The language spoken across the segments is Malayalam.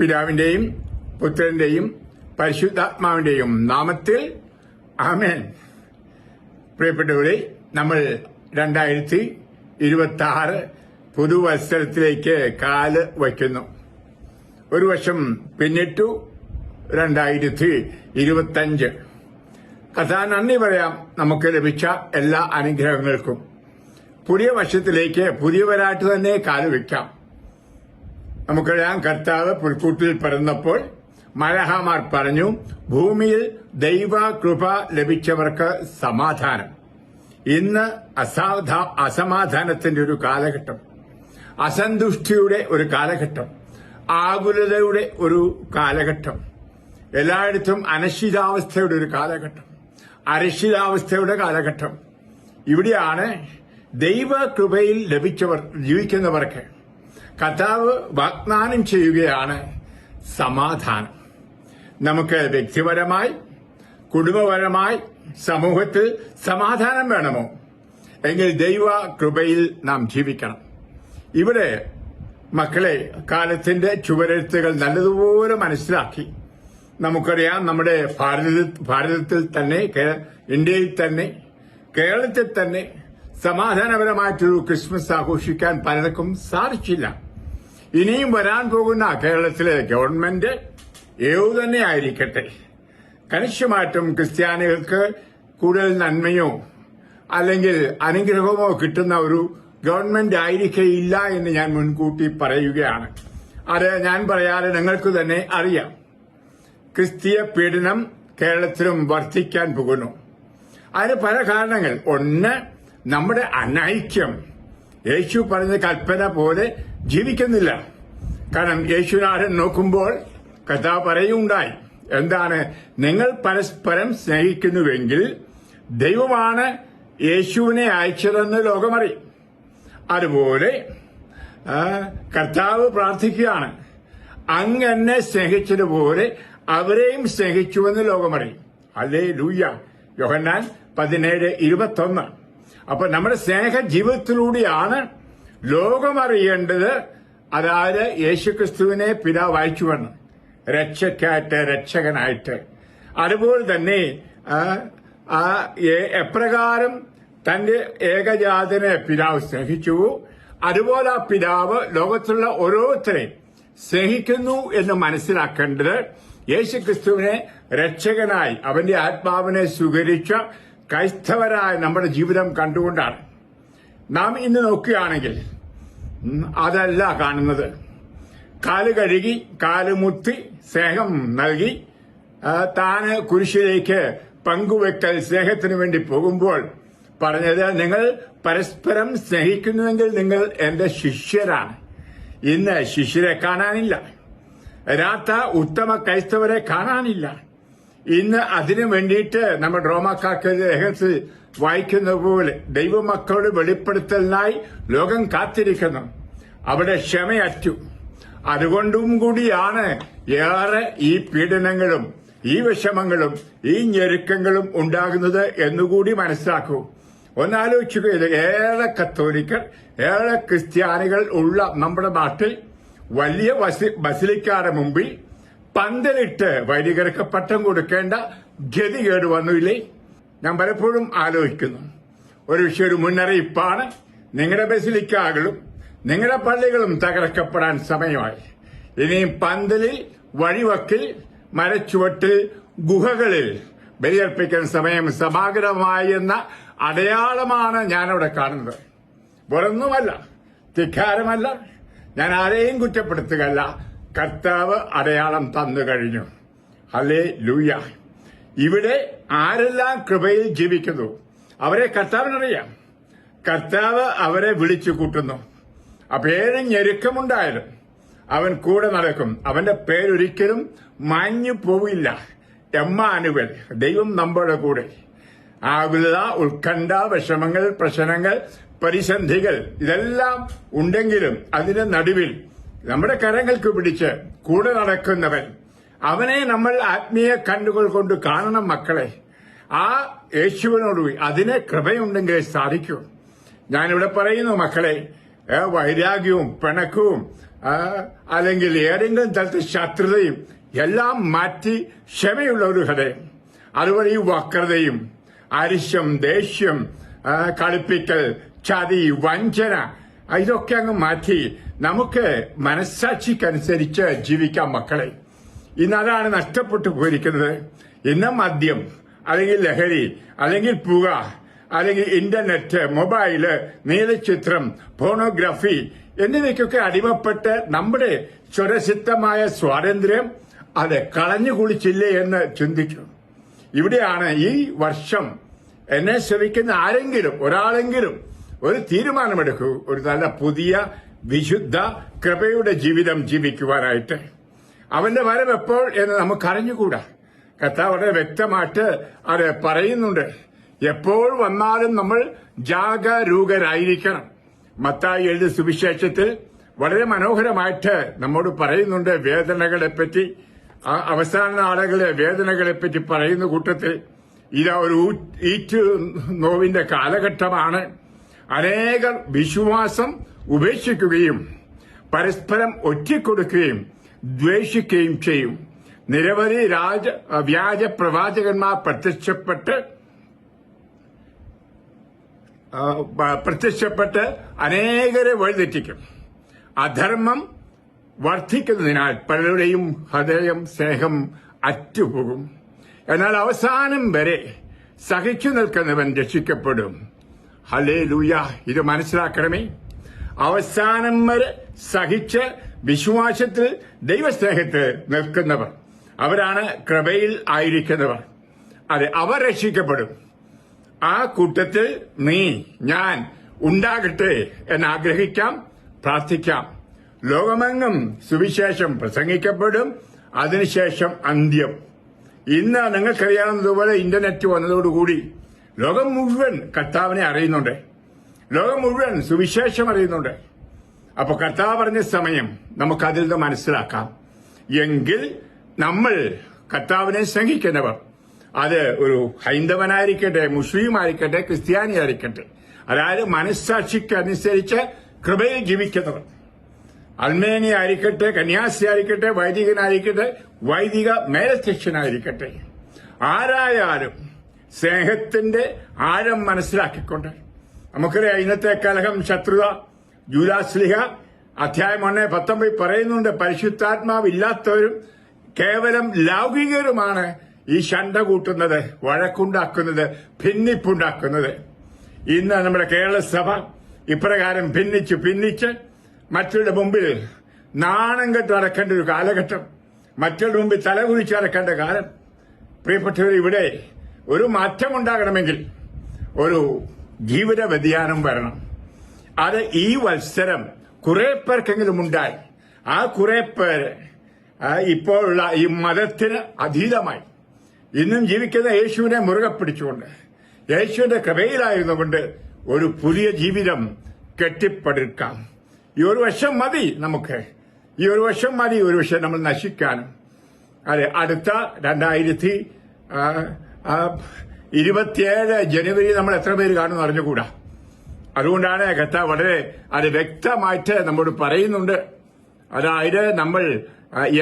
പിതാവിന്റെയും പുത്രന്റെയും പരിശുദ്ധാത്മാവിന്റെയും നാമത്തിൽ ആമേൻ. പ്രിയപ്പെട്ടവരെ നമ്മൾ രണ്ടായിരത്തി ഇരുപത്തി ആറ് പുതുവത്സരത്തിലേക്ക് കാൽ വയ്ക്കുന്നു. ഒരു വർഷം പിന്നിട്ടു രണ്ടായിരത്തി ഇരുപത്തഞ്ച്. കഥാ നന്ദി പറയാം നമുക്ക് ലഭിച്ച എല്ലാ അനുഗ്രഹങ്ങൾക്കും. പുതിയ വർഷത്തിലേക്ക് പുതിയവരായിട്ട് തന്നെ കാൽ വയ്ക്കാം. നമുക്കറിയാം കർത്താവ് പുൽക്കൂട്ടിൽ പിറന്നപ്പോൾ മലഹമാർ പറഞ്ഞു ഭൂമിയിൽ ദൈവ കൃപ ലഭിച്ചവർക്ക് സമാധാനം. ഇന്ന് അസാധാ അസമാധാനത്തിന്റെ ഒരു കാലഘട്ടം. അസന്തുഷ്ടിയുടെ ഒരു കാലഘട്ടം. ആകുലതയുടെ ഒരു കാലഘട്ടം. എല്ലായിടത്തും അനിശ്ചിതാവസ്ഥയുടെ ഒരു കാലഘട്ടം. അരക്ഷിതാവസ്ഥയുടെ കാലഘട്ടം. ഇവിടെയാണ് ദൈവ കൃപയിൽ ലഭിച്ചവർ ജീവിക്കുന്നവർക്ക് കർത്താവ് വാഗ്ദാനം ചെയ്യുകയാണ് സമാധാനം. നമുക്ക് വ്യക്തിപരമായി കുടുംബപരമായി സമൂഹത്തിൽ സമാധാനം വേണമോ? എങ്കിൽ ദൈവ കൃപയിൽ നാം ജീവിക്കണം. ഇവിടെ മക്കളെ കാലത്തിന്റെ ചുവരെഴുത്തുകൾ നല്ലതുപോലെ മനസ്സിലാക്കി. നമുക്കറിയാം നമ്മുടെ ഭാരത ഭാരതത്തിൽ തന്നെ ഇന്ത്യയിൽ തന്നെ കേരളത്തിൽ തന്നെ സമാധാനപരമായിട്ടൊരു ക്രിസ്മസ് ആഘോഷിക്കാൻ പലർക്കും സാധിച്ചില്ല. ഇനിയും വരാൻ പോകുന്ന കേരളത്തിലെ ഗവൺമെന്റ് ഏതു തന്നെ ആയിരിക്കട്ടെ. കണിശമായിട്ടും ക്രിസ്ത്യാനികൾക്ക് കൂടുതൽ നന്മയോ അല്ലെങ്കിൽ അനുഗ്രഹമോ കിട്ടുന്ന ഒരു ഗവൺമെന്റ് ആയിരിക്കയില്ല എന്ന് ഞാൻ മുൻകൂട്ടി പറയുകയാണ്. അത് ഞാൻ പറയാതെ നിങ്ങൾക്ക് തന്നെ അറിയാം. ക്രിസ്തീയ പീഡനം കേരളത്തിലും വർദ്ധിക്കാൻ പോകുന്നു. അതിന് പല കാരണങ്ങൾ. ഒന്ന് നമ്മുടെ അനൈക്യം. യേശു പറഞ്ഞ കൽപ്പന പോലെ ജീവിക്കുന്നില്ല. കാരണം യേശുനാഥൻ നോക്കുമ്പോൾ കഥ പറയുണ്ടായി. എന്താണ്? നിങ്ങൾ പരസ്പരം സ്നേഹിക്കുന്നുവെങ്കിൽ ദൈവമാണ് യേശുവിനെ അയച്ചതെന്ന് ലോകമറി അതുപോലെ കർത്താവ് പ്രാർത്ഥിക്കുകയാണ്. അങ്ങനെ സ്നേഹിച്ചതുപോലെ അവരെയും സ്നേഹിച്ചുവെന്ന് ലോകമറി അല്ലേ ലൂയ യോഹന്നാൻ പതിനേഴ് ഇരുപത്തൊന്ന്. അപ്പൊ നമ്മുടെ സ്നേഹ ജീവിതത്തിലൂടെയാണ് ലോകമറിയേണ്ടത് അതായത് യേശുക്രിസ്തുവിനെ പിതാവ് അയച്ചുവെന്ന് രക്ഷക്കായിട്ട് രക്ഷകനായിട്ട്. അതുപോലെ തന്നെ എപ്രകാരം തന്റെ ഏകജാതനെ പിതാവ് സ്നേഹിച്ചു. അതുപോലെ ആ പിതാവ് ലോകത്തുള്ള ഓരോരുത്തരെയും സ്നേഹിക്കുന്നു എന്ന് മനസ്സിലാക്കേണ്ടത് യേശുക്രിസ്തുവിനെ രക്ഷകനായി അവന്റെ ആത്മാവിനെ സ്വീകരിച്ച ക്രൈസ്തവരായ നമ്മുടെ ജീവിതം കണ്ടുകൊണ്ടാണ്. നാം ഇന്ന് നോക്കുകയാണെങ്കിൽ അതല്ല കാണുന്നത്. കാൽ കഴുകി കാൽ മുത്തി സ്നേഹം നൽകി താന് കുരിശിലേക്ക് പങ്കുവെക്കൽ സ്നേഹത്തിനു വേണ്ടി പോകുമ്പോൾ പറഞ്ഞത് നിങ്ങൾ പരസ്പരം സ്നേഹിക്കുന്നുവെങ്കിൽ നിങ്ങൾ എന്റെ ശിഷ്യരാണ്. ഇന്ന് ശിഷ്യരെ കാണാനില്ല. രാത്ത ഉത്തമ ക്രൈസ്തവരെ കാണാനില്ല. ഇന്ന് അതിനു വേണ്ടിയിട്ട് നമ്മൾ റോമാക്കാർക്ക് ലേഖനത്തിൽ വായിക്കുന്ന പോലെ ദൈവമക്കളുടെ വെളിപ്പെടുത്തലിനായി ലോകം കാത്തിരിക്കുന്നു. അവിടെ ക്ഷമയറ്റു. അതുകൊണ്ടും കൂടിയാണ് ഏറെ ഈ പീഡനങ്ങളും ഈ വിഷമങ്ങളും ഈ ഞെരുക്കങ്ങളും ഉണ്ടാകുന്നത് എന്നുകൂടി മനസ്സിലാക്കൂ. ഒന്നാലോചിക്കുക ഏറെ കത്തോലിക്കർ ഏറെ ക്രിസ്ത്യാനികൾ ഉള്ള നമ്മുടെ നാട്ടിൽ വലിയ ബസി- ബസിലിക്കാരുടെ മുമ്പിൽ പന്തലിട്ട് വൈദികർക്ക് പട്ടം കൊടുക്കേണ്ട ഗതികേട് വന്നില്ലേ ഞാൻ പലപ്പോഴും ആലോചിക്കുന്നു. ഒരു പക്ഷേ ഒരു മുന്നറിയിപ്പാണ്. നിങ്ങളുടെ ബസിലിക്കാകളും നിങ്ങളുടെ പള്ളികളും തകർക്കപ്പെടാൻ സമയമായി. ഇനിയും പന്തലിൽ വഴിവക്കിൽ മരച്ചുവട്ടിൽ ഗുഹകളിൽ ബലിയർപ്പിക്കുന്ന സമയം സമാഗതമായി എന്ന അടയാളമാണ് ഞാനവിടെ കാണുന്നത്. വെറൊന്നുമല്ല തിക്കാരമല്ല ഞാൻ ആരെയും കുറ്റപ്പെടുത്തുകയല്ല. കർത്താവ് അടയാളം തന്നു കഴിഞ്ഞു. അല്ലേ ലൂയ ഇവിടെ ആരെല്ലാം കൃപയിൽ ജീവിക്കുന്നു? അവരെ കർത്താവിനറിയാം. കർത്താവ് അവരെ വിളിച്ചു കൂട്ടുന്നു. അപ്പേഴും ഞെരുക്കമുണ്ടായാലും അവൻ കൂടെ നടക്കും. അവന്റെ പേരൊരിക്കലും മാഞ്ഞു പോവില്ല. എമ്മാനുവൽ ദൈവം നമ്മുടെ കൂടെ. ആകുലത ഉത്കണ്ഠ വിഷമങ്ങൾ പ്രശ്നങ്ങൾ പരിസന്ധികൾ ഇതെല്ലാം ഉണ്ടെങ്കിലും അതിന്റെ നടുവിൽ നമ്മുടെ കരങ്ങൾക്ക് പിടിച്ച് കൂടെ നടക്കുന്നവൻ അവനെ നമ്മൾ ആത്മീയ കണ്ണുകൾ കൊണ്ട് കാണണം മക്കളെ. ആ യേശുവിനോട് അതിനെ കൃപയുണ്ടെങ്കിൽ സാധിക്കൂ. ഞാനിവിടെ പറയുന്നു മക്കളെ വൈരാഗ്യവും പിണക്കവും അല്ലെങ്കിൽ ഏതെങ്കിലും തരത്തിൽ ശത്രുതയും എല്ലാം മാറ്റി ക്ഷമയുള്ള ഒരു ഹൃദയം. അതുപോലെ ഈ വക്രതയും അരിശം ദേഷ്യം കളിപ്പിക്കൽ ചതി വഞ്ചന ഇതൊക്കെ അങ്ങ് മാറ്റി നമുക്ക് മനസ്സാക്ഷിക്കനുസരിച്ച് ജീവിക്കാം മക്കളെ. ഇന്ന് അതാണ് നഷ്ടപ്പെട്ടു പോയിരിക്കുന്നത്. ഇന്ന് മദ്യം അല്ലെങ്കിൽ ലഹരി അല്ലെങ്കിൽ പുക അല്ലെങ്കിൽ ഇന്റർനെറ്റ് മൊബൈൽ നീലചിത്രം ഫോണോഗ്രാഫി എന്നിവയ്ക്കൊക്കെ അടിമപ്പെട്ട് നമ്മുടെ സ്വരസിദ്ധമായ സ്വാതന്ത്ര്യം അത് കളഞ്ഞു കുളിച്ചില്ലേ എന്ന് ചിന്തിക്കുന്നു ഇവിടെയാണ് ഈ വർഷം എന്നെ ശ്രമിക്കുന്ന ആരെങ്കിലും ഒരാളെങ്കിലും ഒരു തീരുമാനമെടുക്കൂ. ഒരു നല്ല പുതിയ വിശുദ്ധ കൃപയുടെ ജീവിതം ജീവിക്കുവാനായിട്ട്. അവന്റെ വരവ് എപ്പോൾ എന്ന് നമുക്ക് അറിഞ്ഞുകൂടാ കർത്താവ് വളരെ വ്യക്തമായിട്ട് അത് പറയുന്നുണ്ട്. എപ്പോൾ വന്നാലും നമ്മൾ ജാഗരൂകരായിരിക്കണം. മത്തായി എഴുതി സുവിശേഷത്തിൽ വളരെ മനോഹരമായിട്ട് നമ്മോട് പറയുന്നുണ്ട് വേദനകളെ പറ്റി. അവസാന നാളുകളെ വേദനകളെ പറ്റി പറയുന്ന കൂട്ടത്തിൽ ഇതാ ഒരു ഈറ്റ് നോവിന്റെ കാലഘട്ടമാണ്. അനേകർ വിശ്വാസം ഉപേക്ഷിക്കുകയും പരസ്പരം ഒറ്റിക്കൊടുക്കുകയും ദ്വേഷിക്കുകയും ചെയ്യും. നിരവധി രാജ വ്യാജ പ്രവാചകന്മാർ പ്രത്യക്ഷപ്പെട്ട് പ്രത്യക്ഷപ്പെട്ട് അനേകരെ വഴിതെറ്റിക്കും. അധർമ്മം വർദ്ധിക്കുന്നതിനാൽ പലരുടെയും ഹൃദയം സ്നേഹം അറ്റുപോകും. എന്നാൽ അവസാനം വരെ സഹിച്ചു നിൽക്കുന്നവൻ രക്ഷിക്കപ്പെടും. ഹലേ ലൂയ ഇത് മനസ്സിലാക്കണമേ. അവസാനം വരെ സഹിച്ച് വിശ്വാസത്തിൽ ദൈവസ്നേഹത്ത് നിൽക്കുന്നവർ. അവരാണ് കൃപയിൽ ആയിരിക്കുന്നവർ. അതെ അവർ രക്ഷിക്കപ്പെടും. ആ കൂട്ടത്തിൽ നീ ഞാൻ ഉണ്ടാകട്ടെ എന്ന് ആഗ്രഹിക്കാം പ്രാർത്ഥിക്കാം. ലോകമെങ്ങും സുവിശേഷം പ്രസംഗിക്കപ്പെടും അതിനുശേഷം അന്ത്യം. ഇന്ന് നിങ്ങൾക്കറിയാവുന്നതുപോലെ ഇന്റർനെറ്റ് വന്നതോടുകൂടി ലോകം മുഴുവൻ കർത്താവിനെ അറിയുന്നുണ്ട്. ലോകം മുഴുവൻ സുവിശേഷം അറിയുന്നുണ്ട്. അപ്പൊ കർത്താവ് പറഞ്ഞ സമയം നമുക്ക് അതിൽ നിന്ന് മനസ്സിലാക്കാം. എങ്കിൽ നമ്മൾ കർത്താവിനെ സ്നേഹിക്കുന്നവർ അത് ഒരു ഹൈന്ദവനായിരിക്കട്ടെ മുസ്ലിം ആയിരിക്കട്ടെ ക്രിസ്ത്യാനി ആയിരിക്കട്ടെ അതായത് മനസ്സാക്ഷിക്ക് അനുസരിച്ച് കൃപയിൽ ജീവിക്കുന്നവർ. അൽമേനി ആയിരിക്കട്ടെ കന്യാസി ആയിരിക്കട്ടെ വൈദികനായിരിക്കട്ടെ വൈദിക മേലധ്യക്ഷനായിരിക്കട്ടെ. ആരായാലും സ്നേഹത്തിന്റെ ആഴം മനസ്സിലാക്കിക്കൊണ്ട്. നമുക്കറിയാം ഇന്നത്തെ കലഹം ശത്രുത. ജൂലാസ്ലിഹ അധ്യായം ഒന്ന് പത്തൊമ്പത് പറയുന്നുണ്ട് പരിശുദ്ധാത്മാവ് ഇല്ലാത്തവരും കേവലം ലൗകികരുമാണ് ഈ ശണ്ട കൂട്ടുന്നത് വഴക്കുണ്ടാക്കുന്നത് ഭിന്നിപ്പുണ്ടാക്കുന്നത്. ഇന്ന് നമ്മുടെ കേരള സഭ ഇപ്രകാരം ഭിന്നിച്ച് ഭിന്നിച്ച് മറ്റുള്ള മുമ്പിൽ നാണം കെട്ട് നടക്കേണ്ട ഒരു കാലഘട്ടം മറ്റുള്ള മുമ്പിൽ തലകുലിച്ച് നടക്കേണ്ട കാലം. പ്രിയപ്പെട്ടവർ ഇവിടെ ഒരു മാറ്റമുണ്ടാകണമെങ്കിൽ ഒരു ജീവിത വ്യതിയാനം വരണം. അത് ഈ വത്സരം കുറെ പേർക്കെങ്കിലും ഉണ്ടായി. ആ കുറെ പേര് ഇപ്പോഴുള്ള ഈ മതത്തിന് അതീതമായി. ഇന്നും ജീവിക്കുന്ന യേശുവിനെ മുറുകെ പിടിച്ചുകൊണ്ട് യേശുവിന്റെ കൃപയിലായിരുന്നുകൊണ്ട് ഒരു പുതിയ ജീവിതം കെട്ടിപ്പടുക്കാം. ഈ ഒരു വശം മതി നമുക്ക്. ഈ ഒരു വശം മതി ഒരു വർഷം നമ്മൾ നശിക്കാനും. അതെ അടുത്ത രണ്ടായിരത്തി ഇരുപത്തിയേഴ് ജനുവരി നമ്മൾ എത്ര പേര് കാണുമെന്ന് അറിഞ്ഞുകൂടാ? അതുകൊണ്ടാണ് കത്ത വളരെ അത് വ്യക്തമായിട്ട് നമ്മോട് പറയുന്നുണ്ട്. അതായത് നമ്മൾ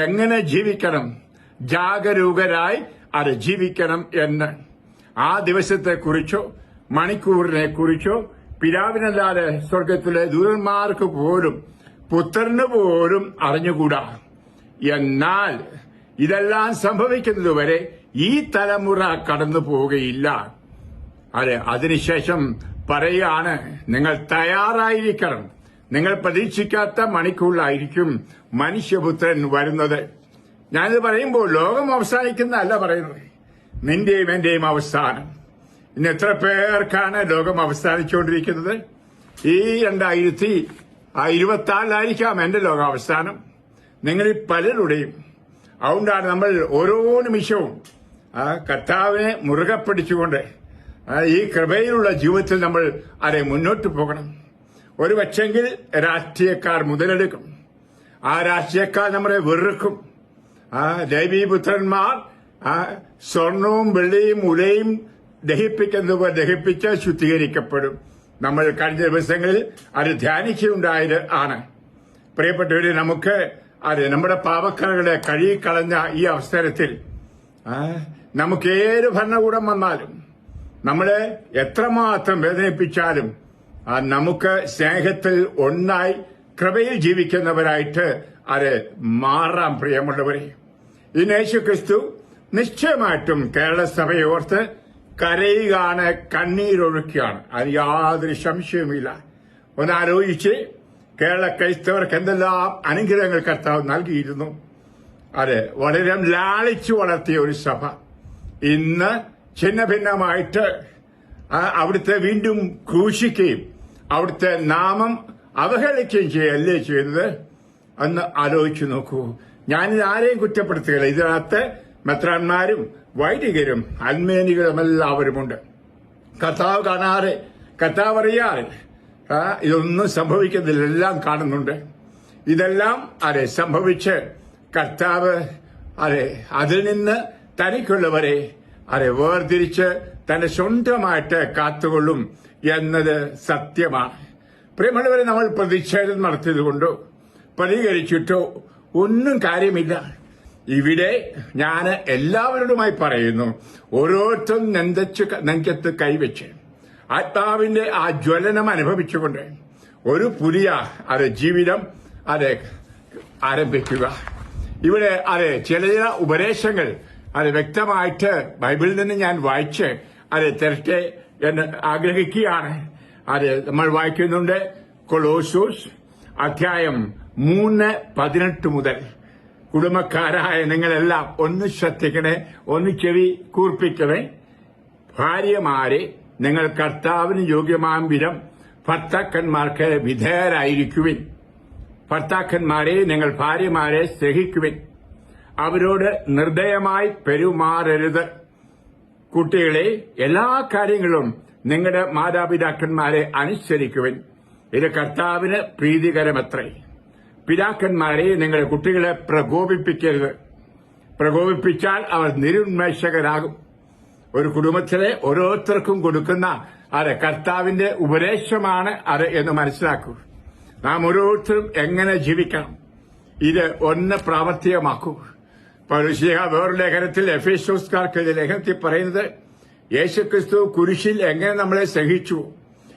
എങ്ങനെ ജീവിക്കണം? ജാഗരൂകരായി അത് ജീവിക്കണം എന്ന്. ആ ദിവസത്തെ കുറിച്ചോ മണിക്കൂറിനെ കുറിച്ചോ പിതാവിനല്ലാതെ സ്വർഗത്തിലെ ദൂരന്മാർക്ക് പോലും പുത്രന് പോലും അറിഞ്ഞുകൂടാ. എന്നാൽ ഇതെല്ലാം സംഭവിക്കുന്നതുവരെ ഈ തലമുറ കടന്നു പോവുകയില്ല അതെ അതിനുശേഷം പറയുകയാണ് നിങ്ങൾ തയ്യാറായിരിക്കണം. നിങ്ങൾ പ്രതീക്ഷിക്കാത്ത മണിക്കൂറിലായിരിക്കും മനുഷ്യപുത്രൻ വരുന്നത്. ഞാനിത് പറയുമ്പോൾ ലോകം അവസാനിക്കുന്നതല്ല പറയുന്നത്. നിന്റെയും എന്റെയും അവസാനം. ഇന്ന് എത്ര പേർക്കാണ് ലോകം അവസാനിച്ചുകൊണ്ടിരിക്കുന്നത്? ഈ രണ്ടായിരത്തി ഇരുപത്തി ആറിലായിരിക്കാം എന്റെ ലോകാവസാനം. നിങ്ങളിൽ പലരുടെയും. അതുകൊണ്ടാണ് നമ്മൾ ഓരോ നിമിഷവും ആ കർത്താവിനെ മുറുകെ പിടിച്ചുകൊണ്ട് ഈ കൃപയിലുള്ള ജീവിതത്തിൽ നമ്മൾ അതെ മുന്നോട്ട് പോകണം. ഒരു പക്ഷെങ്കിൽ രാഷ്ട്രീയക്കാർ മുതലെടുക്കും. ആ രാഷ്ട്രീയക്കാർ നമ്മളെ വെറുക്കും. ആ ദേവീപുത്രന്മാർ സ്വർണവും വെള്ളിയും ഉലയും ദഹിപ്പിക്കുന്നതുപോലെ ദഹിപ്പിച്ച് ശുദ്ധീകരിക്കപ്പെടും. നമ്മൾ കഴിഞ്ഞ ദിവസങ്ങളിൽ അത് ധ്യാനിക്കുകയുണ്ടായത് ആണ്. പ്രിയപ്പെട്ടവര് നമുക്ക് അത് നമ്മുടെ പാവക്കറകളെ കഴുകിക്കളഞ്ഞ ഈ അവസരത്തിൽ നമുക്ക് ഏത് ഭരണകൂടം വന്നാലും നമ്മളെ എത്രമാത്രം വേദനിപ്പിച്ചാലും നമുക്ക് സ്നേഹത്തിൽ ഒന്നായി കൃപയിൽ ജീവിക്കുന്നവരായിട്ട് അത് മാറാം പ്രിയമുള്ളവരെ. ഇന്ന് യേശു ക്രിസ്തു നിശ്ചയമായിട്ടും കേരള സഭയെ ഓർത്ത് കരയുകയാണ് കണ്ണീരൊഴുക്കുകയാണ്. അത് യാതൊരു സംശയവുമില്ല. ഒന്ന് ആലോചിച്ച് കേരള ക്രൈസ്തവർക്ക് എന്തെല്ലാം അനുഗ്രഹങ്ങൾ കർത്താവ് നൽകിയിരുന്നു. അത് വളരെ ലാളിച്ചു വളർത്തിയ ഒരു സഭ. ഇന്ന് ഛിന്ന ഭിന്നമായിട്ട് അവിടുത്തെ വീണ്ടും ക്രൂശിക്കുകയും അവിടുത്തെ നാമം അവഹേളിക്കുകയും ചെയ്യല്ലേ ചെയ്തത് അന്ന് ആലോചിച്ചു നോക്കൂ. ഞാനിത് ആരെയും കുറ്റപ്പെടുത്തുകയില്ല. ഇതിനകത്ത് മെത്രാന്മാരും വൈദികരും അൽമേനികളും എല്ലാവരുമുണ്ട്. കർത്താവ് കാണാറ് കർത്താവ് അറിയാറ് ഇതൊന്നും സംഭവിക്കുന്നില്ല. എല്ലാം കാണുന്നുണ്ട്. ഇതെല്ലാം അതെ സംഭവിച്ച് കർത്താവ് അതെ അതിൽ നിന്ന് തനിക്കുള്ളവരെ അതെ വേർതിരിച്ച് തന്റെ സ്വന്തമായിട്ട് കാത്തുകൊള്ളും എന്നത് സത്യമാണ് പ്രിയമുള്ളവരെ നമ്മൾ പ്രതിഷേധം നടത്തിയതുകൊണ്ടോ പ്രതികരിച്ചിട്ടോ ഒന്നും കാര്യമില്ല. ഇവിടെ ഞാൻ എല്ലാവരോടുമായി പറയുന്നു ഓരോരുത്തരും നെന്തച്ച് നെഞ്ചത്ത് കൈവച്ച് ആത്മാവിന്റെ ആ ജ്വലനം അനുഭവിച്ചുകൊണ്ട് ഒരു പുതിയ അത് ജീവിതം അത് ആരംഭിക്കുക. ഇവിടെ അത് ചില ചില ഉപദേശങ്ങൾ അത് വ്യക്തമായിട്ട് ബൈബിളിൽ നിന്ന് ഞാൻ വായിച്ച് അത് തരട്ടെ എന്ന് ആഗ്രഹിക്കുകയാണ്. അത് നമ്മൾ വായിക്കുന്നുണ്ട് കൊളോസൂസ് അധ്യായം മൂന്ന് പതിനെട്ട് മുതൽ. കുടുംബക്കാരായ നിങ്ങളെല്ലാം ഒന്ന് ശ്രദ്ധിക്കണേ ഒന്ന് ചെവി കൂർപ്പിക്കണേ. ഭാര്യമാരെ നിങ്ങൾ കർത്താവിന് യോഗ്യമാം വിധം ഭർത്താക്കന്മാർക്ക് വിധേയരായിരിക്കുവിൻ. ഭർത്താക്കന്മാരെ നിങ്ങൾ ഭാര്യമാരെ സ്നേഹിക്കുവിൻ. അവരോട് നിർദ്ദയമായി പെരുമാറരുത്. കുട്ടികളെ എല്ലാ കാര്യങ്ങളും നിങ്ങളുടെ മാതാപിതാക്കന്മാരെ അനുസരിക്കുവിൻ. ഇത് കർത്താവിന് പ്രീതികരമത്രേ. പിതാക്കന്മാരെ നിങ്ങളുടെ കുട്ടികളെ പ്രകോപിപ്പിക്കരുത്. പ്രകോപിപ്പിച്ചാൽ അവർ നിരുന്മേഷകരാകും. ഒരു കുടുംബത്തിലെ ഓരോരുത്തർക്കും കൊടുക്കുന്ന അത് കർത്താവിന്റെ ഉപദേശമാണ് അത് എന്ന് മനസ്സിലാക്കൂ. നാം ഓരോരുത്തരും എങ്ങനെ ജീവിക്കണം? ഇത് ഒന്ന് പ്രാവർത്തികമാക്കൂ. പൗരുഷിക വേറൊരു ലേഖനത്തിൽ എഫേഷ്യോസ്കാർക്ക് ലേഖനത്തിൽ പറയുന്നത് യേശുക്രിസ്തു കുരിശിൽ എങ്ങനെ നമ്മളെ സഹിച്ചു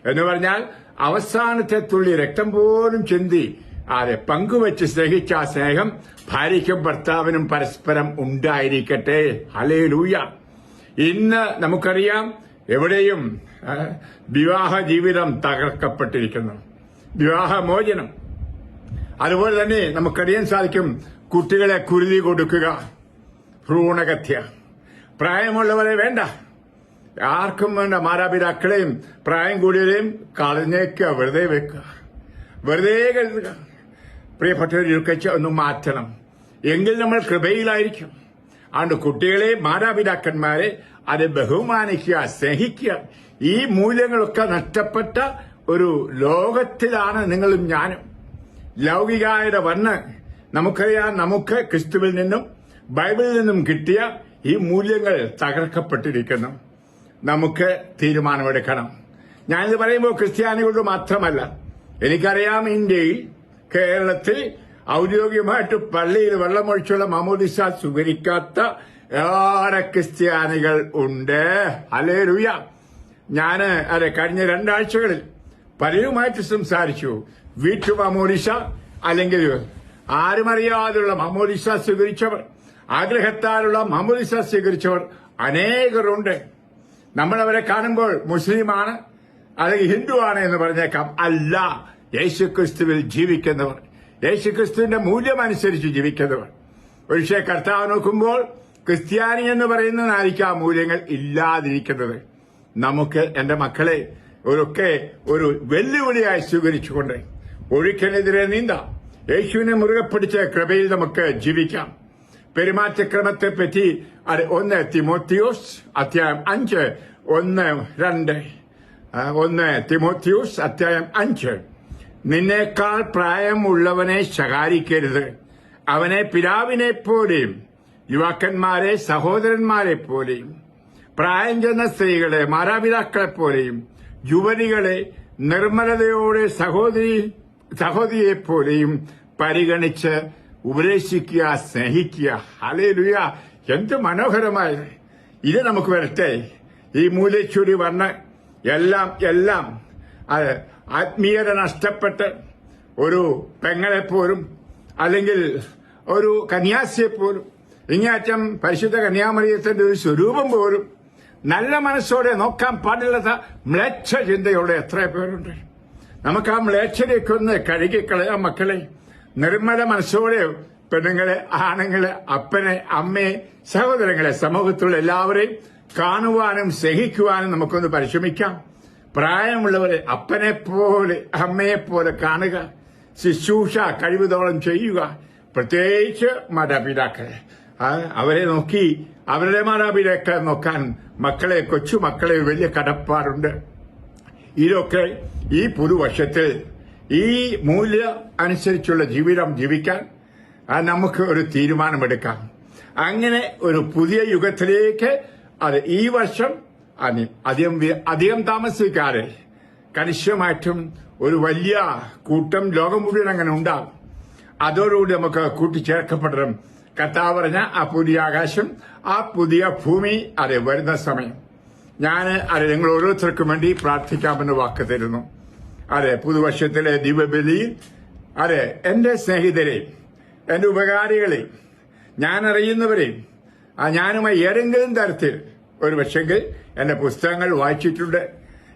എന്ന് പറഞ്ഞാൽ അവസാനത്തെ തുള്ളി രക്തം പോലും ചിന്തി അതെ പങ്കുവച്ച് സ്നേഹിച്ച ആ സ്നേഹം ഭാര്യയ്ക്കും ഭർത്താവിനും പരസ്പരം ഉണ്ടായിരിക്കട്ടെ. ഹലേ ലൂയ ഇന്ന് നമുക്കറിയാം എവിടെയും വിവാഹ ജീവിതം തകർക്കപ്പെട്ടിരിക്കുന്നു. വിവാഹമോചനം. അതുപോലെ തന്നെ നമുക്കറിയാൻ സാധിക്കും കുട്ടികളെ കുരുതി കൊടുക്കുക. ഭ്രൂണകഥ്യ. പ്രായമുള്ളവരെ വേണ്ട. ആർക്കും വേണ്ട. മാതാപിതാക്കളെയും പ്രായം കൂടിയവരെയും കളഞ്ഞേക്കുക. വെറുതെ വെക്കുക. വെറുതെ കരുതുക. പ്രിയപ്പെട്ടവരൊക്കെ ഒന്ന് മാറ്റണം. എങ്കിൽ നമ്മൾ കൃപയിലായിരിക്കും. അതുകൊണ്ട് കുട്ടികളെ മാതാപിതാക്കന്മാരെ അത് ബഹുമാനിക്കുക സ്നേഹിക്കുക. ഈ മൂല്യങ്ങളൊക്കെ നഷ്ടപ്പെട്ട ഒരു ലോകത്തിലാണ് നിങ്ങളും ഞാനും. ലൗകികായത വന്ന് നമുക്കറിയാം നമുക്ക് ക്രിസ്തുവിൽ നിന്നും ബൈബിളിൽ നിന്നും കിട്ടിയ ഈ മൂല്യങ്ങൾ തകർക്കപ്പെട്ടിരിക്കുന്നു. നമുക്ക് തീരുമാനമെടുക്കണം. ഞാനിത് പറയുമ്പോൾ ക്രിസ്ത്യാനികളോട് മാത്രമല്ല എനിക്കറിയാം ഇന്ത്യയിൽ കേരളത്തിൽ ഔദ്യോഗികമായിട്ട് പള്ളിയിൽ വെള്ളമൊഴിച്ചുള്ള മമോദിസ സ്വീകരിക്കാത്ത ഏറെ ക്രിസ്ത്യാനികൾ ഉണ്ട്. അലേ രുയ ഞാൻ അതെ കഴിഞ്ഞ രണ്ടാഴ്ചകളിൽ പലരുമായിട്ട് സംസാരിച്ചു. വീട്ടു മമോദിസ അല്ലെങ്കിൽ ആരുമറിയാതെയുള്ള മമോദിസ സ്വീകരിച്ചവർ ആഗ്രഹത്താലുള്ള മമോദിസ സ്വീകരിച്ചവർ അനേകരുണ്ട്. നമ്മളവരെ കാണുമ്പോൾ മുസ്ലിമാണ് അല്ലെങ്കിൽ ഹിന്ദുവാണ് എന്ന് പറഞ്ഞേക്കാം. അല്ല യേശുക്രിസ്തുവിൽ ജീവിക്കുന്നവർ യേശുക്രിസ്തുവിന്റെ മൂല്യമനുസരിച്ച് ജീവിക്കുന്നവർ. ഒരുപക്ഷെ കർത്താവ് നോക്കുമ്പോൾ ക്രിസ്ത്യാനി എന്ന് പറയുന്നതായിരിക്കും ആ മൂല്യങ്ങൾ ഇല്ലാതിരിക്കുന്നത്. നമുക്ക് എന്റെ മക്കളെ ഒരൊക്കെ ഒരു വെല്ലുവിളിയായി സ്വീകരിച്ചുകൊണ്ട് ഒഴുക്കിനെതിരെ നീന്താം. യേശുവിനെ മുറുകെ പിടിച്ച കൃപയിൽ നമുക്ക് ജീവിക്കാം. പെരുമാറ്റക്രമത്തെ പറ്റി അത് ഒന്ന് തിമോത്തിയോസ് അധ്യായം അഞ്ച് ഒന്ന് രണ്ട് ഒന്ന് തിമോത്തിയോസ് അധ്യായം അഞ്ച്. നിന്നേക്കാൾ പ്രായമുള്ളവനെ ശകാരിക്കരുത്. അവനെ പിതാവിനെ പോലെയും യുവാക്കന്മാരെ സഹോദരന്മാരെ പോലെയും പ്രായം ചെന്ന സ്ത്രീകളെ മാതാപിതാക്കളെ പോലെയും യുവതികളെ നിർമ്മലതയോടെ സഹോദരി സഹോദരിയെ പോലെയും പരിഗണിച്ച് ഉപദേശിക്കുക സ്നേഹിക്കുക. ഹലേ ലുയ എന്ത് മനോഹരമായി ഇത് നമുക്ക് വരട്ടെ. ഈ മൂലച്ചുരി വന്ന് എല്ലാം എല്ലാം ആത്മീയത നഷ്ടപ്പെട്ട് ഒരു പെങ്ങളെപ്പോലും അല്ലെങ്കിൽ ഒരു കന്യാസിയെപ്പോലും ഇങ്ങേറ്റം പരിശുദ്ധ കന്യാമറിയത്തിന്റെ ഒരു സ്വരൂപം പോലും നല്ല മനസ്സോടെ നോക്കാൻ പാടില്ലാത്ത മ്ലേച്ഛ ചിന്തയോടെ എത്ര പേരുണ്ട്. നമുക്ക് ആ മ്ലേച്ഛതയൊക്കെ ഒന്ന് കഴുകിക്കളയാം മക്കളെ. നിർമ്മല മനസ്സോടെ പെണ്ണുങ്ങളെ ആണുങ്ങളെ അപ്പനെ അമ്മയെ സഹോദരങ്ങളെ സമൂഹത്തിലുള്ള എല്ലാവരെയും കാണുവാനും സഹിക്കുവാനും നമുക്കൊന്ന് പരിശ്രമിക്കാം. പ്രായമുള്ളവരെ അപ്പനെ പോലെ അമ്മയെ പോലെ കാണുക. ശുശ്രൂഷ കഴിവുതോളം ചെയ്യുക. പ്രത്യേകിച്ച് മാതാപിതാക്കളെ. അവരെ നോക്കി അവരുടെ മാതാപിതാക്കളെ നോക്കാൻ മക്കളെ കൊച്ചുമക്കളെ വലിയ കടപ്പാടുണ്ട്. ഇതൊക്കെ ഈ പുതുവർഷത്തിൽ ഈ മൂല്യ അനുസരിച്ചുള്ള ജീവിതം ജീവിക്കാൻ നമുക്ക് ഒരു തീരുമാനമെടുക്കാം. അങ്ങനെ ഒരു പുതിയ യുഗത്തിലേക്ക് അത് ഈ വർഷം അധികം അധികം താമസിക്കാതെ കണിശമായിട്ടും ഒരു വലിയ കൂട്ടം ലോകം മുഴുവൻ അങ്ങനെ ഉണ്ടാകും. അതോടുകൂടി നമുക്ക് കൂട്ടിച്ചേർക്കപ്പെടണം. കർത്താവ് പറഞ്ഞ ആ പുതിയ ആകാശം ആ പുതിയ ഭൂമി അത് വരുന്ന സമയം. ഞാൻ അത് നിങ്ങൾ ഓരോരുത്തർക്കും വേണ്ടി പ്രാർത്ഥിക്കാമെന്ന് വാക്ക് തരുന്നു. അതെ പുതുവർഷത്തിലെ ദിവബലി അതെ എന്റെ സ്നേഹിതരെ എന്റെ ഉപകാരികളെ ഞാൻ അറിയുന്നവരെ ആ ഞാനുമായി ഏതെങ്കിലും തരത്തിൽ ഒരു പക്ഷെങ്കിൽ എന്റെ പുസ്തകങ്ങൾ വായിച്ചിട്ടുണ്ട്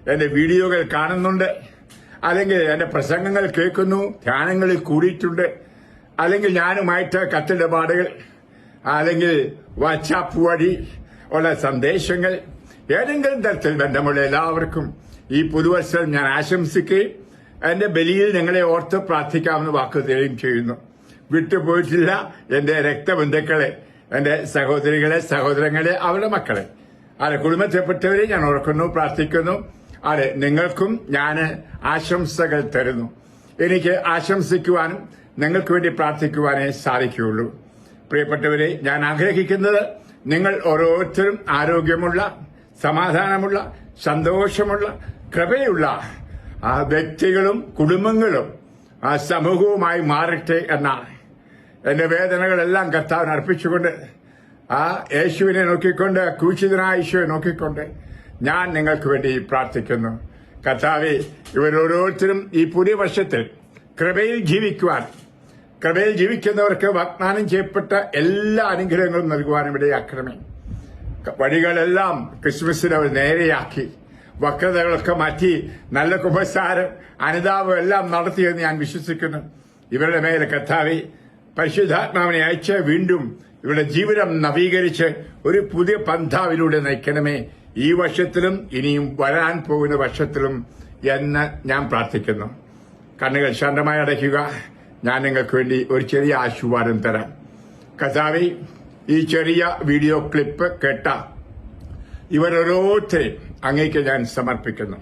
എന്റെ വീഡിയോകൾ കാണുന്നുണ്ട് അല്ലെങ്കിൽ എന്റെ പ്രസംഗങ്ങൾ കേൾക്കുന്നു ധ്യാനങ്ങളിൽ കൂടിയിട്ടുണ്ട് അല്ലെങ്കിൽ ഞാനുമായിട്ട് കത്തിടപാടുകൾ അല്ലെങ്കിൽ വാട്സാപ്പ് വഴി ഉള്ള സന്ദേശങ്ങൾ ഏതെങ്കിലും തരത്തിൽ ബന്ധമുള്ള എല്ലാവർക്കും ഈ പുതുവർഷം ഞാൻ ആശംസിക്കുകയും എന്റെ ബലിയിൽ നിങ്ങളെ ഓർത്ത് പ്രാർത്ഥിക്കാമെന്ന് വാക്ക് തരികയും ചെയ്യുന്നു. വിട്ടുപോയിട്ടില്ല എന്റെ രക്തബന്ധുക്കളെ എന്റെ സഹോദരികളെ സഹോദരങ്ങളെ അവരുടെ മക്കളെ. അതെ കുടുംബത്തിൽപ്പെട്ടവരെ ഞാൻ ഓർക്കുന്നു പ്രാർത്ഥിക്കുന്നു. അതെ നിങ്ങൾക്കും ഞാൻ ആശംസകൾ തരുന്നു. എനിക്ക് ആശംസിക്കുവാനും നിങ്ങൾക്ക് വേണ്ടി പ്രാർത്ഥിക്കുവാനേ സാധിക്കുകയുള്ളൂ. പ്രിയപ്പെട്ടവരെ ഞാൻ ആഗ്രഹിക്കുന്നത് നിങ്ങൾ ഓരോരുത്തരും ആരോഗ്യമുള്ള സമാധാനമുള്ള സന്തോഷമുള്ള കൃപയുള്ള ആ വ്യക്തികളും കുടുംബങ്ങളും ആ സമൂഹവുമായി മാറട്ടെ എന്നാണ്. എന്റെ വേദനകളെല്ലാം കർത്താവിന് അർപ്പിച്ചുകൊണ്ട് ആ യേശുവിനെ നോക്കിക്കൊണ്ട് കൂച്ചിതനായ യേശുവിനെ നോക്കിക്കൊണ്ട് ഞാൻ നിങ്ങൾക്ക് വേണ്ടി പ്രാർത്ഥിക്കുന്നു. കർത്താവെ ഇവരോരോരുത്തരും ഈ പുതിയ വർഷത്തിൽ കൃപയിൽ ജീവിക്കുവാൻ കൃപയിൽ ജീവിക്കുന്നവർക്ക് വാഗ്ദാനം ചെയ്യപ്പെട്ട എല്ലാ അനുഗ്രഹങ്ങളും നൽകുവാനും ഇടയാക്കണമേ വഴികളെല്ലാം ക്രിസ്മസിന് നേരെയാക്കി. വക്രതകളൊക്കെ മാറ്റി നല്ല കുമ്പസാരം അനുതാപം എല്ലാം നടത്തിയെന്ന് ഞാൻ വിശ്വസിക്കുന്നു. ഇവരുടെ മേലെ കർത്താവെ പരിശുദ്ധാത്മാവിനെ അയച്ച് വീണ്ടും ഇവരുടെ ജീവിതം നവീകരിച്ച് ഒരു പുതിയ പന്ഥാവിലൂടെ നയിക്കണമേ. ഈ വർഷത്തിലും ഇനിയും വരാൻ പോകുന്ന വർഷത്തിലും എന്ന് ഞാൻ പ്രാർത്ഥിക്കുന്നു. കണ്ണുകൾ ശാന്തമായി അടയ്ക്കുക. ഞാൻ നിങ്ങൾക്ക് വേണ്ടി ഒരു ചെറിയ ആശീർവാദം തരാം. കഥാവി ഈ ചെറിയ വീഡിയോ ക്ലിപ്പ് കേട്ട ഇവരോരോരുത്തരെയും അങ്ങേക്ക് ഞാൻ സമർപ്പിക്കുന്നു.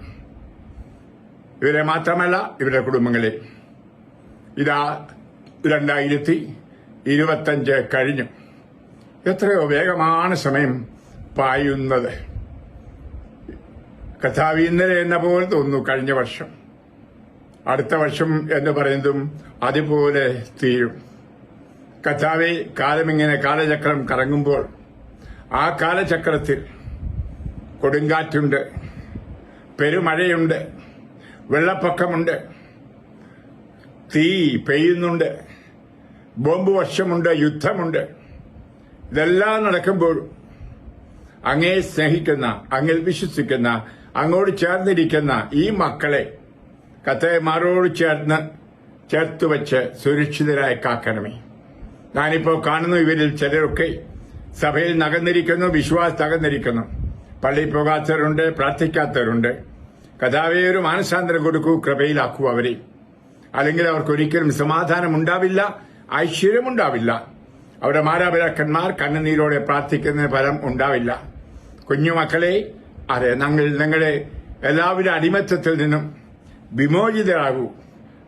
ഇവരെ മാത്രമല്ല ഇവരുടെ കുടുംബങ്ങളെ. ഇതാ രണ്ടായിരത്തി ഇരുപത്തഞ്ച് കഴിഞ്ഞു. എത്രയോ വേഗമാണ് സമയം പായുന്നത്. കഥാവി ഇന്നലെ എന്ന പോലെ തോന്നുന്നു കഴിഞ്ഞ വർഷം. അടുത്ത വർഷം എന്ന് പറയുന്നതും അതുപോലെ തീരും. കഥാവെ കാലമിങ്ങനെ കാലചക്രം കറങ്ങുമ്പോൾ ആ കാലചക്രത്തിൽ കൊടുങ്കാറ്റുണ്ട് പെരുമഴയുണ്ട് വെള്ളപ്പൊക്കമുണ്ട് തീ പെയ്യുന്നുണ്ട് ബോംബ് വർഷമുണ്ട് യുദ്ധമുണ്ട്. ഇതെല്ലാം നടക്കുമ്പോഴും അങ്ങേ സ്നേഹിക്കുന്ന അങ്ങിൽ വിശ്വസിക്കുന്ന അങ്ങോട് ചേർന്നിരിക്കുന്ന ഈ മക്കളെ കത്തയമാരോട് ചേർന്ന് ചേർത്തുവച്ച് സുരക്ഷിതരായി കാക്കണമേ. ഞാനിപ്പോ കാണുന്നു ഇവരിൽ ചിലരൊക്കെ സഭയിൽ നകന്നിരിക്കുന്നു വിശ്വാസ് തകർന്നിരിക്കുന്നു. പള്ളി പോകാത്തവരുണ്ട് പ്രാർത്ഥിക്കാത്തവരുണ്ട്. കഥാവെ ഒരു മാനസാന്തരം കൊടുക്കൂ കൃപയിലാക്കൂ അവരെ. അല്ലെങ്കിൽ അവർക്ക് ഒരിക്കലും സമാധാനം ഉണ്ടാവില്ല ഐശ്വര്യമുണ്ടാവില്ല. അവരുടെ മാതാപിതാക്കന്മാർ കണ്ണുനീരോടെ പ്രാർത്ഥിക്കുന്ന ഫലം ഉണ്ടാവില്ല. കുഞ്ഞുമക്കളെ അതെ ഞങ്ങൾ നിങ്ങളെ എല്ലാവിധ അടിമത്തത്തിൽ നിന്നും വിമോചിതരാകൂ.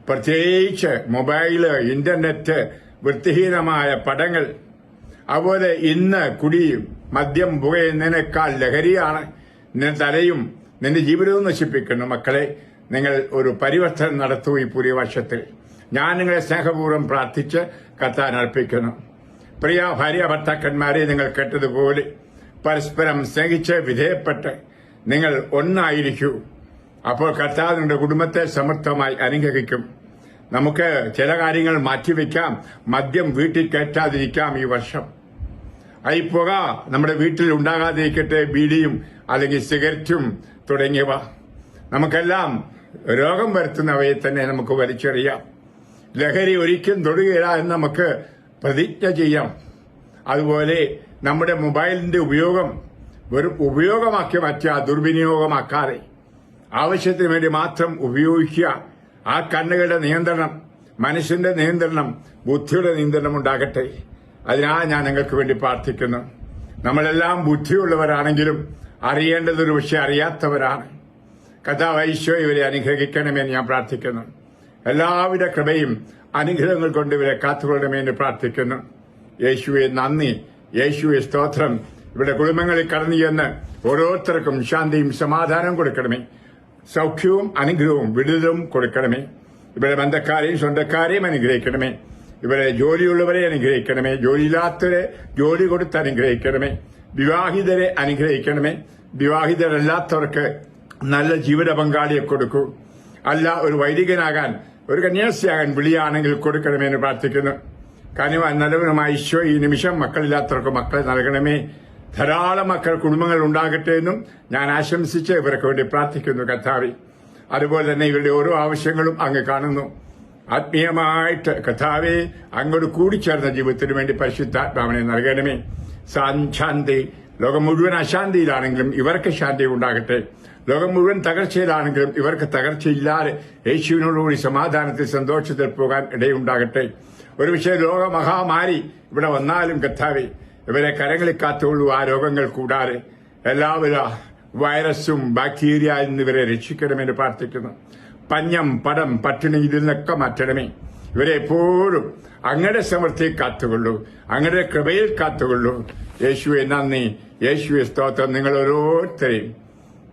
പ്രത്യേകിച്ച് മൊബൈൽ ഇന്റർനെറ്റ് വൃത്തിഹീനമായ പടങ്ങൾ. അതുപോലെ ഇന്ന് കുടിയും മദ്യം പുകയുന്നതിനേക്കാൾ ലഹരിയാണ് നിന്റെ തലയും നിന്റെ ജീവിതവും നശിപ്പിക്കുന്നു മക്കളെ നിങ്ങൾ ഒരു പരിവർത്തനം നടത്തൂ ഈ പുതിയ വർഷത്തിൽ ഞാൻ നിങ്ങളെ സ്നേഹപൂർവം പ്രാർത്ഥിച്ച് കത്താൻ അർപ്പിക്കുന്നു. പ്രിയ ഭാര്യ ഭർത്താക്കന്മാരെ നിങ്ങൾ കേട്ടതുപോലെ പരസ്പരം സ്നേഹിച്ച് വിധേയപ്പെട്ട് നിങ്ങൾ ഒന്നായിരിക്കൂ. അപ്പോൾ കർത്താവ് നിങ്ങളുടെ കുടുംബത്തെ സമർത്ഥമായി അനുഗ്രഹിക്കും. നമുക്ക് ചില കാര്യങ്ങൾ മാറ്റിവെക്കാം. മദ്യം വീട്ടിൽ കയറ്റാതിരിക്കാം ഈ വർഷം. ഈ പുക നമ്മുടെ വീട്ടിൽ ഉണ്ടാകാതിരിക്കട്ടെ ബീഡിയും അല്ലെങ്കിൽ സിഗരറ്റും തുടങ്ങിയവ. നമുക്കെല്ലാം രോഗം വരുത്തുന്നവയെ തന്നെ നമുക്ക് വലിച്ചെറിയാം. ലഹരി ഒരിക്കലും തൊടുകയില്ല എന്ന് നമുക്ക് പ്രതിജ്ഞ ചെയ്യാം. അതുപോലെ നമ്മുടെ മൊബൈലിന്റെ ഉപയോഗം ഒരു ഉപയോഗമാക്കി മാറ്റുക ദുർവിനിയോഗമാക്കാതെ. ആവശ്യത്തിന് വേണ്ടി മാത്രം ഉപയോഗിക്കുക. ആ കണ്ണുകളുടെ നിയന്ത്രണം മനുഷ്യന്റെ നിയന്ത്രണം ബുദ്ധിയുടെ നിയന്ത്രണം ഉണ്ടാകട്ടെ. അതിനാ ഞാൻ നിങ്ങൾക്ക് വേണ്ടി പ്രാർത്ഥിക്കുന്നു. നമ്മളെല്ലാം ബുദ്ധിയുള്ളവരാണെങ്കിലും അറിയേണ്ടത് ഒരു പക്ഷെ അറിയാത്തവരാണ്. കഥാവ് ഈശോ ഇവരെ അനുഗ്രഹിക്കണമെന്ന് ഞാൻ പ്രാർത്ഥിക്കുന്നു. എല്ലാവിധ കൃപയും അനുഗ്രഹങ്ങൾ കൊണ്ട് ഇവരെ കാത്തുകൊള്ളണമെന്ന് പ്രാർത്ഥിക്കുന്നു. യേശുവെ നന്ദി. യേശുവെ സ്തോത്രം. ഇവിടെ കുടുംബങ്ങളിൽ കടന്നു ചെന്ന് ഓരോരുത്തർക്കും ശാന്തിയും സമാധാനവും കൊടുക്കണമേ. സൗഖ്യവും അനുഗ്രഹവും വിടുതലും കൊടുക്കണമേ. ഇവരുടെ ബന്ധക്കാരെയും സ്വന്തക്കാരെയും അനുഗ്രഹിക്കണമേ. ഇവരെ ജോലിയുള്ളവരെ അനുഗ്രഹിക്കണമേ. ജോലിയില്ലാത്തവരെ ജോലി കൊടുത്ത് അനുഗ്രഹിക്കണമേ. വിവാഹിതരെ അനുഗ്രഹിക്കണമേ. വിവാഹിതരല്ലാത്തവർക്ക് നല്ല ജീവിത പങ്കാളിയെ കൊടുക്കൂ. അല്ല ഒരു വൈദികനാകാൻ ഒരു കന്യാസിയാകാൻ വിളിയാണെങ്കിൽ കൊടുക്കണമേ എന്ന് പ്രാർത്ഥിക്കുന്നു. കനിവ നല്ലവനുമായ ഈശോ ഈ നിമിഷം മക്കളില്ലാത്തവർക്ക് മക്കളെ നൽകണമേ. ധാരാളം മക്കൾ കുടുംബങ്ങൾ ഉണ്ടാകട്ടെ എന്നും ഞാൻ ആശംസിച്ച് ഇവർക്ക് വേണ്ടി പ്രാർത്ഥിക്കുന്നു കഥാവി അതുപോലെ തന്നെ ഇവരുടെ ഓരോ ആവശ്യങ്ങളും അങ്ങ് കാണുന്നു. ആത്മീയമായിട്ട് കഥാവെ അങ്ങോട്ട് കൂടിച്ചേർന്ന ജീവിതത്തിന് വേണ്ടി പരിശുദ്ധാത്മാവിനെ നൽകണമേ. ശാന്തി ലോകം മുഴുവൻ അശാന്തിയിലാണെങ്കിലും ഇവർക്ക് ശാന്തി ഉണ്ടാകട്ടെ. ലോകം മുഴുവൻ തകർച്ചയിലാണെങ്കിലും ഇവർക്ക് തകർച്ചയില്ലാതെ യേശുവിനോടുകൂടി സമാധാനത്തിൽ സന്തോഷത്തിൽ പോകാൻ ഇടയുണ്ടാകട്ടെ. ഒരു വിഷയം ലോകമഹാമാരി ഇവിടെ വന്നാലും കഥാവെ ഇവരെ കരങ്ങളിൽ കാത്തുള്ളൂ ആ രോഗങ്ങൾ കൂടാതെ എല്ലാവിധ വൈറസും ബാക്ടീരിയ എന്നിവരെ രക്ഷിക്കണമെന്ന് പ്രാർത്ഥിക്കുന്നു. പഞ്ഞം പടം പട്ടിണി ഇതിൽ നിന്നൊക്കെ മാറ്റണമേ. ഇവരെ എപ്പോഴും അങ്ങയുടെ സമൃദ്ധി കാത്തുകൊള്ളൂ. അങ്ങയുടെ കൃപയിൽ കാത്തുകൊള്ളൂ. യേശുവെ നന്ദി. യേശുവെ സ്തോത്രം. നിങ്ങൾ ഓരോരുത്തരെയും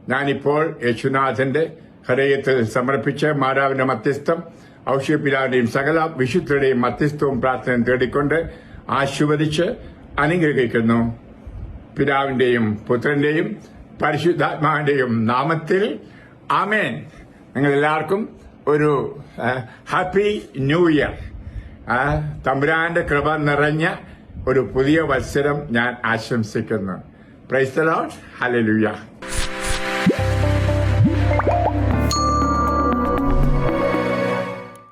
ഞാനിപ്പോൾ യേശുനാഥന്റെ ഹൃദയത്തിൽ സമർപ്പിച്ച് മാതാവിന്റെ മധ്യസ്ഥം ഔഷ്യപിതാവിന്റെയും സകല വിശുദ്ധരുടെയും മധ്യസ്ഥവും പ്രാർത്ഥനയും തേടിക്കൊണ്ട് ആശീർവദിച്ച് അനുഗ്രഹിക്കുന്നു. പിതാവിന്റെയും പുത്രന്റെയും പരിശുദ്ധാത്മാവിന്റെയും നാമത്തിൽ ആമേൻ. നിങ്ങൾ എല്ലാവർക്കും ഒരു ഹാപ്പി ന്യൂ ഇയർ. തമ്പുരാന്റെ കൃപ നിറഞ്ഞ ഒരു പുതിയ വത്സരം ഞാൻ ആശംസിക്കുന്നു. പ്രൈസ് ഹലലുയ്യ